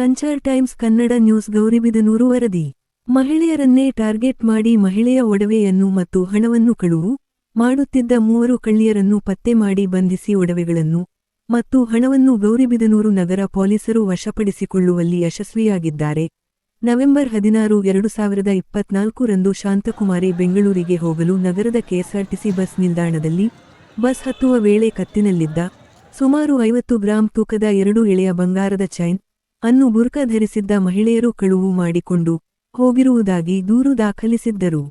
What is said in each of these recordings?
Sanchar times Kannada news Gauribidanur ವರದಿ. ಮಹಿಳೆಯರನ್ನೇ target ಮಾಡಿ ಮಹಿಳೆಯ ಒಡವೆಯನ್ನು ಮತ್ತು ಹಣವನ್ನು ಕಳುವು ಮಾಡುತ್ತಿದ್ದ ಮೂವರು ಕಳ್ಳಿಯರನ್ನು ಪತ್ತೆ ಮಾಡಿ ಬಂಧಿಸಿ ಒಡವೆಗಳನ್ನು ಮತ್ತು ಹಣವನ್ನು ಗೌರಿಬಿದನೂರು ನಗರ ಪೊಲೀಸರು ವಶಪಡಿಸಿಕೊಳ್ಳುವಲ್ಲಿ ಯಶಸ್ವಿಯಾಗಿದ್ದಾರೆ. ನವೆಂಬರ್ ಹದಿನಾರು, ಎರಡು ಸಾವಿರದ ಇಪ್ಪತ್ನಾಲ್ಕು ರಂದು ಶಾಂತಕುಮಾರಿ ಬೆಂಗಳೂರಿಗೆ ಹೋಗಲು ನಗರದ ಕೆಎಸ್ಆರ್ಟಿಸಿ ಬಸ್ ನಿಲ್ದಾಣದಲ್ಲಿ ಬಸ್ ಹತ್ತುವ ವೇಳೆ ಕತ್ತಿನಲ್ಲಿದ್ದ ಸುಮಾರು ಐವತ್ತು ಗ್ರಾಂ ತೂಕದ ಎರಡು ಎಳೆಯ ಬಂಗಾರದ ಚೈನ್ ಅನ್ನು ಬುರ್ಕ ಧರಿಸಿದ್ದ ಮಹಿಳೆಯರು ಕಳುವು ಮಾಡಿಕೊಂಡು ಹೋಗಿರುವುದಾಗಿ ದೂರು ದಾಖಲಿಸಿದ್ದರು.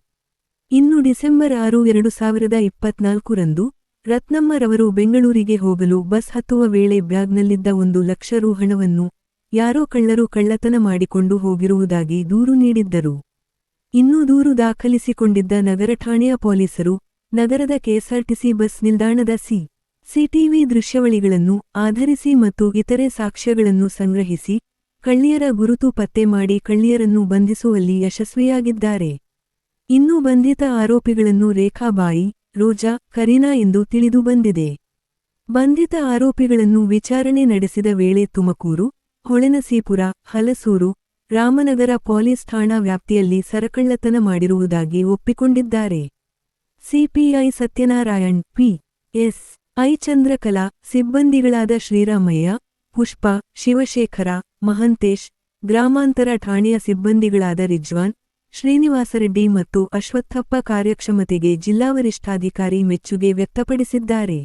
ಇನ್ನು ಡಿಸೆಂಬರ್ ಆರು, ಎರಡು ಸಾವಿರದ ಇಪ್ಪತ್ನಾಲ್ಕು ರಂದು ರತ್ನಮ್ಮರವರು ಬೆಂಗಳೂರಿಗೆ ಹೋಗಲು ಬಸ್ ಹತ್ತುವ ವೇಳೆ ಬ್ಯಾಗ್ನಲ್ಲಿದ್ದ ಒಂದು ಲಕ್ಷ ರು ಹಣವನ್ನು ಯಾರೋ ಕಳ್ಳರು ಕಳ್ಳತನ ಮಾಡಿಕೊಂಡು ಹೋಗಿರುವುದಾಗಿ ದೂರು ನೀಡಿದ್ದರು. ಇನ್ನೂ ದೂರು ದಾಖಲಿಸಿಕೊಂಡಿದ್ದ ನಗರ ಠಾಣೆಯ ಪೊಲೀಸರು ನಗರದ ಕೆಎಸ್ಆರ್ಟಿಸಿ ಬಸ್ ನಿಲ್ದಾಣದ ಸಿ ಸಿಟಿವಿ ದೃಶ್ಯಾವಳಿಗಳನ್ನು ಆಧರಿಸಿ ಮತ್ತು ಇತರೆ ಸಾಕ್ಷ್ಯಗಳನ್ನು ಸಂಗ್ರಹಿಸಿ ಕಳ್ಳಿಯರ ಗುರುತು ಪತ್ತೆ ಮಾಡಿ ಕಳ್ಳಿಯರನ್ನು ಬಂಧಿಸುವಲ್ಲಿ ಯಶಸ್ವಿಯಾಗಿದ್ದಾರೆ. ಇನ್ನು ಬಂಧಿತ ಆರೋಪಿಗಳನ್ನು ರೇಖಾಬಾಯಿ, ರೋಜಾ, ಕರೀನಾ ಎಂದು ತಿಳಿದು ಬಂದಿದೆ. ಬಂಧಿತ ಆರೋಪಿಗಳನ್ನು ವಿಚಾರಣೆ ನಡೆಸಿದ ವೇಳೆ ತುಮಕೂರು, ಹೊಳೆನಸೀಪುರ, ಹಲಸೂರು, ರಾಮನಗರ ಪೊಲೀಸ್ ಠಾಣಾ ವ್ಯಾಪ್ತಿಯಲ್ಲಿ ಸರಕಳ್ಳತನ ಮಾಡಿರುವುದಾಗಿ ಒಪ್ಪಿಕೊಂಡಿದ್ದಾರೆ. CPI Satyanarayan, P. S. I Chandrakala ಸಿಬ್ಬಂದಿಗಳಾದ Sriramaiah, Pushpa, ಶಿವಶೇಖರ Mahantesh ಗ್ರಾಮಾಂತರ ಠಾಣೆಯ ಸಿಬ್ಬಂದಿಗಳಾದ ರಿಜ್ವಾನ್ ಶ್ರೀನಿವಾಸರೆಡ್ಡಿ ಮತ್ತು ಅಶ್ವತ್ಥಪ್ಪ ಕಾರ್ಯಕ್ಷಮತೆಗೆ ಜಿಲ್ಲಾ ವರಿಷ್ಠಾಧಿಕಾರಿ ಮೆಚ್ಚುಗೆ ವ್ಯಕ್ತಪಡಿಸಿದ್ದಾರೆ.